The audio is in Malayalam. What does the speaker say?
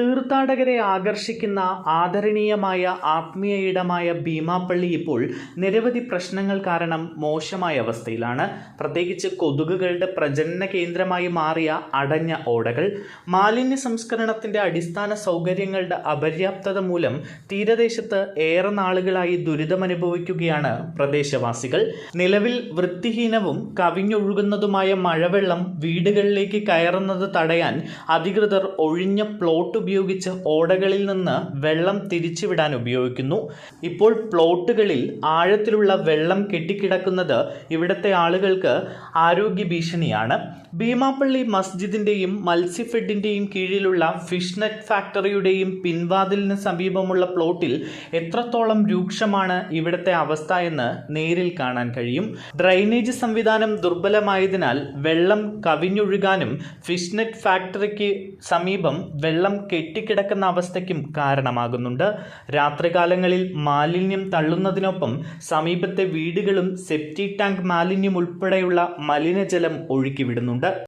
തീർത്ഥാടകരെ ആകർഷിക്കുന്ന ആദരണീയമായ ആത്മീയ ഇടമായ ഭീമാപ്പള്ളി ഇപ്പോൾ നിരവധി പ്രശ്നങ്ങൾ കാരണം മോശമായ അവസ്ഥയിലാണ്. പ്രത്യേകിച്ച് കൊതുകുകളുടെ പ്രജനന കേന്ദ്രമായി മാറിയ അടഞ്ഞ ഓടകൾ മാലിന്യ സംസ്കരണത്തിന്റെ അടിസ്ഥാന സൗകര്യങ്ങളുടെ അപര്യാപ്തത മൂലം തീരദേശത്ത് ഏറെ നാളുകളായി ദുരിതമനുഭവിക്കുകയാണ് പ്രദേശവാസികൾ. നിലവിൽ വൃത്തിഹീനവും കവിഞ്ഞൊഴുകുന്നതുമായ മഴവെള്ളം വീടുകളിലേക്ക് കയറുന്നത് തടയാൻ അധികൃതർ ഒഴിഞ്ഞ പ്ലോട്ട് ഉപയോഗിച്ച് ഓടകളിൽ നിന്ന് വെള്ളം തിരിച്ചുവിടാൻ ഉപയോഗിക്കുന്നു. ഇപ്പോൾ പ്ലോട്ടുകളിൽ ആഴത്തിലുള്ള വെള്ളം കെട്ടിക്കിടക്കുന്നത് ഇവിടുത്തെ ആളുകൾക്ക് ആരോഗ്യ ഭീഷണിയാണ്. ഭീമാപ്പള്ളി മസ്ജിദിന്റെയും മത്സ്യഫെഡിന്റെയും കീഴിലുള്ള ഫിഷ് നെറ്റ് ഫാക്ടറിയുടെയും പിൻവാതിലിന് സമീപമുള്ള പ്ലോട്ടിൽ എത്രത്തോളം രൂക്ഷമാണ് ഇവിടുത്തെ അവസ്ഥ എന്ന് നേരിൽ കാണാൻ കഴിയും. ഡ്രൈനേജ് സംവിധാനം ദുർബലമായതിനാൽ വെള്ളം കവിഞ്ഞൊഴുകാനും ഫിഷ് നെറ്റ് ഫാക്ടറിക്ക് സമീപം വെള്ളം കെട്ടിക്കിടക്കുന്ന അവസ്ഥയ്ക്കും കാരണമാകുന്നുണ്ട്. രാത്രികാലങ്ങളിൽ മാലിന്യം തള്ളുന്നതിനൊപ്പം സമീപത്തെ വീടുകളും സെപ്റ്റി ടാങ്ക് മാലിന്യം ഉൾപ്പെടെയുള്ള മലിനജലം ഒഴുക്കിവിടുന്നുണ്ട്.